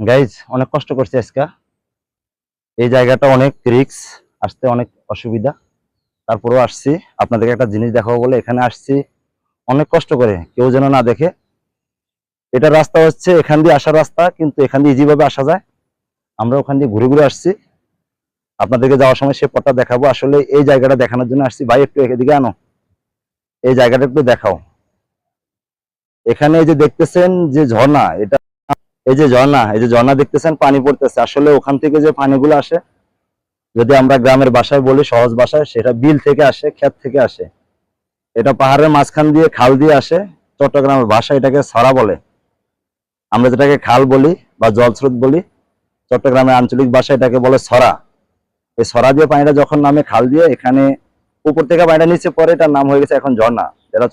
Guys অনেক কষ্ট করছি আজকে। এই জায়গাটা অনেক রিক্স আসতে অনেক অসুবিধা। তারপরেও আসছি, আপনাদেরকে একটা জিনিস দেখাবো বলে এখানে আসছি। অনেক কষ্ট করে, কেউ যেন না দেখে। এটা রাস্তা হচ্ছে এখান দিয়ে আসার রাস্তা, কিন্তু এখান দিয়ে ইজিভাবে আসা যায়। আমরা ওখান দিয়ে ঘুরে ঘুরে আসছি। আপনাদেরকে যাওয়ার সময় সে পথটা দেখাবো। আসলে এই জায়গাটা দেখানোর জন্য আসছি। ভাই, একটু এদিকে আনো। এই জায়গাটা একটু দেখাও। এখানে যে দেখতেছেন যে ঝর্ণা, এটা এই যে ঝর্ণা, এই যে ঝর্ণা দেখতেছেন, পানি পড়তেছে। আসলে ওখান থেকে যে পানিগুলো আসে, যদি আমরা গ্রামের বাসায় বলি, সহজ ভাষায়, সেটা বিল থেকে আসে, ক্ষেত থেকে আসে। এটা পাহাড়ের মাঝখান দিয়ে খাল দিয়ে আসে, চট্টগ্রামের ভাষা এটাকে সরা বলে। আমরা যেটাকে খাল বলি বা জলস্রোত বলি, চট্টগ্রামের আঞ্চলিক ভাষা এটাকে বলে সরা এই সরা দিয়ে পানিটা যখন নামে খাল দিয়ে, এখানে উপর থেকে পানিটা নিচে পরে এটার নাম হয়ে গেছে এখন ঝর্ণা। যেটা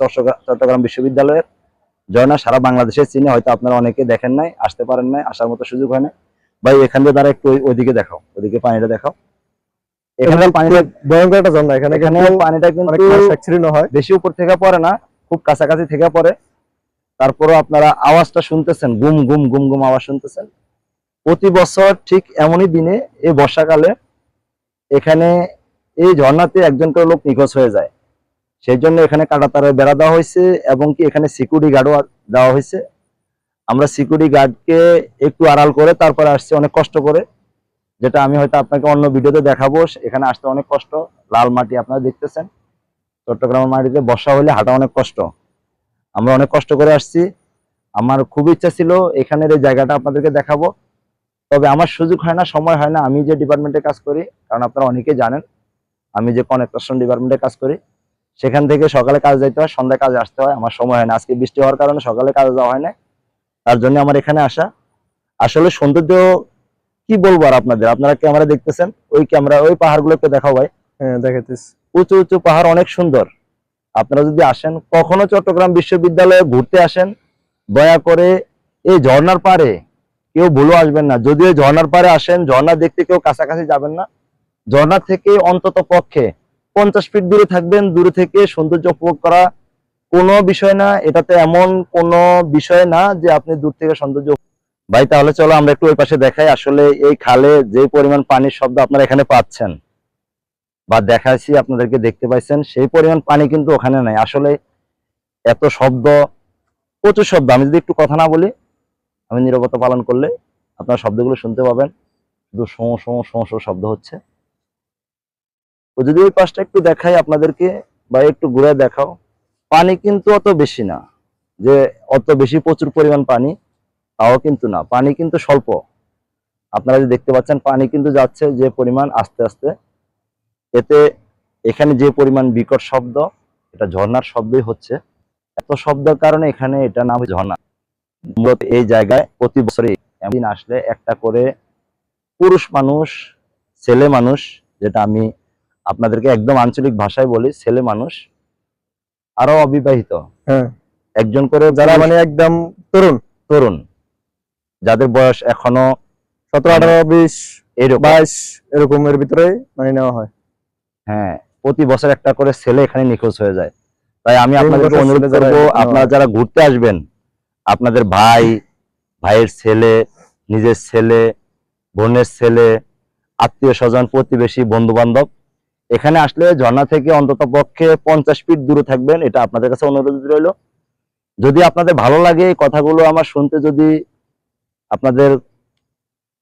চট্টগ্রাম বিশ্ববিদ্যালয়ের ঝর্ণা সারা বাংলাদেশে চিনে হয়তো আপনারা অনেকে দেখেন নাই আসতে পারেন নাই আসার মতো সুযোগ হয় না ভাই এখান দিয়ে তারা একটু ওইদিকে দেখাও ওইদিকে পানিটা দেখাও। এখানে পানিটা ভয়ঙ্কর একটা ঝর্ণা এখানে এখানে পানিটা কিন্তু হয়। বেশি উপর থেকে পড়ে না খুব কাছাকাছি থেকে পড়ে। আপনারা আওয়াজটা শুনতেছেন গুম গুম গুম গুম আওয়াজ শুনতেছেন। প্রতি বছর ঠিক এমনই দিনে এই বর্ষাকালে এখানে এই ঝর্ণাতে একজন করে লোক নিখোঁজ হয়ে যায়। সেই জন্য এখানে কাটা কাটাতারের বেড়া দেওয়া হয়েছে এবং কি এখানে সিকিউরিটি গার্ডও দেওয়া হয়েছে। আমরা সিকিউরিটি গার্ডকে একটু আড়াল করে তারপরে আসছি অনেক কষ্ট করে, যেটা আমি হয়তো আপনাকে অন্য ভিডিওতে দেখাবো। এখানে আসতে অনেক কষ্ট, লাল মাটি আপনারা দেখতেছেন। চট্টগ্রামের মাটিতে বর্ষা হলে হাঁটা অনেক কষ্ট। আমরা অনেক কষ্ট করে আসছি। আমার খুব ইচ্ছা ছিল এখানের এই জায়গাটা আপনাদেরকে দেখাবো। তবে আমার সুযোগ হয় না, সময় হয় না। আমি যে ডিপার্টমেন্টে কাজ করি, কারণ আপনারা অনেকেই জানেন, আমি যে কনেকশন ডিপার্টমেন্টে কাজ করি সেখান থেকে সকালে কাজ যাইতে হয় সন্ধ্যায় কাজে আসতে হয় আমার সময় হয় না। আজকে বৃষ্টি হওয়ার কারণে সকালে কাজে যাওয়া হয় না তার জন্য আমার এখানে আসা। আসলে সৌন্দর্য কি বলব আর আপনাদের? আপনারা ক্যামেরা দেখতেছেন? ওই ক্যামেরা ওই পাহাড়গুলো একটু দেখাও ভাই। হ্যাঁ দেখাইতেছি। উঁচু উঁচু পাহাড় অনেক সুন্দর। আপনারা যদি আসেন কখনো চট্টগ্রাম বিশ্ববিদ্যালয়ে ঘুরতে আসেন দয়া করে এই ঝর্ণার পারে কেউ ভুলো আসবেন না। যদি এই ঝর্ণার পারে আসেন ঝর্ণা দেখতে কেউ কাছাকাছি যাবেন না। ঝর্ণা থেকে অন্তত পক্ষে পঞ্চাশ ফিট দূরে থাকবেন, দূরে থেকে সৌন্দর্য উপভোগ করা কোনো বিষয় না, এটাতে এমন কোনো বিষয় না যে আপনি দূর থেকে সৌন্দর্য ভাই, তাহলে চলো আমরা একটু ওই পাশে দেখাই, আসলে এই খালে যে পরিমাণ পানির শব্দ আপনারা এখানে পাচ্ছেন বা দেখাচ্ছি আপনাদেরকে দেখতে পাইছেন, সেই পরিমাণ পানি কিন্তু ওখানে নাই। আসলে এত শব্দ, প্রচুর শব্দ। আমি যদি একটু কথা না বলি, আমি নিরবতা পালন করলে আপনার শব্দগুলো শুনতে পাবেন। শুধু শোঁ শোঁ শব্দ হচ্ছে। তো যদি ওই পাশটা একটু দেখাই আপনাদেরকে বা একটু ঘুরে দেখাও, পানি কিন্তু অত বেশি না, যে অত বেশি প্রচুর পরিমাণ পানি, তাও কিন্তু না। পানি কিন্তু স্বল্প। আপনারা যে দেখতে পাচ্ছেন, পানি কিন্তু যাচ্ছে যে পরিমাণ আস্তে আস্তে। এতে এখানে যে পরিমাণ বিকট শব্দ, এটা ঝর্ণার শব্দই হচ্ছে। এত শব্দের কারণে এখানে এটা নাম ঝর্ণা। মূলত এই জায়গায় প্রতি বছরে একদিন আসলে একটা করে পুরুষ মানুষ, ছেলে মানুষ, যেটা আমি আপনাদেরকে একদম আঞ্চলিক ভাষায় বলি ছেলে মানুষ আরও অবিবাহিত। হ্যাঁ। একজন করে যারা মানে একদম তরুণ। তরুণ। যাদের বয়স এখনও সতেরো আঠারো বিশ এরকম। বাইশ এরকমের ভিতরে মানে নেওয়া হয়। হ্যাঁ প্রতি বছর একটা করে ছেলে এখানে নিখোঁজ হয়ে যায়। তাই আমি আপনাদেরকে অনুরোধ করব আপনারা যারা ঘুরতে আসবেন আপনাদের ভাই ভাইয়ের ছেলে নিজের ছেলে বোনের ছেলে আত্মীয় স্বজন প্রতিবেশী বন্ধু বান্ধব এখানে আসলে ঝর্ণা থেকে অন্তত পক্ষে পঞ্চাশ ফিট দূরে থাকবেন, এটা আপনাদের কাছে অনুরোধ রইল। যদি আপনাদের ভালো লাগে কথাগুলো আমার শুনতে, যদি আপনাদের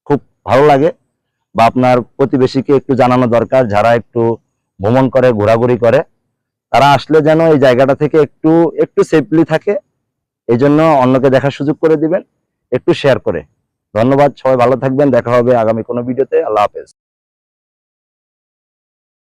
খুব ভালো লাগে বা আপনার প্রতিবেশীকে একটু জানানো দরকার, যারা একটু ভ্রমণ করে, ঘোরাঘুরি করে, তারা আসলে যেন এই জায়গাটা থেকে একটু একটু সেফলি থাকে, এই জন্য অন্যকে দেখার সুযোগ করে দিবেন, একটু শেয়ার করে। ধন্যবাদ, সবাই ভালো থাকবেন, দেখা হবে আগামী কোনো ভিডিওতে আল্লাহ হাফেজ।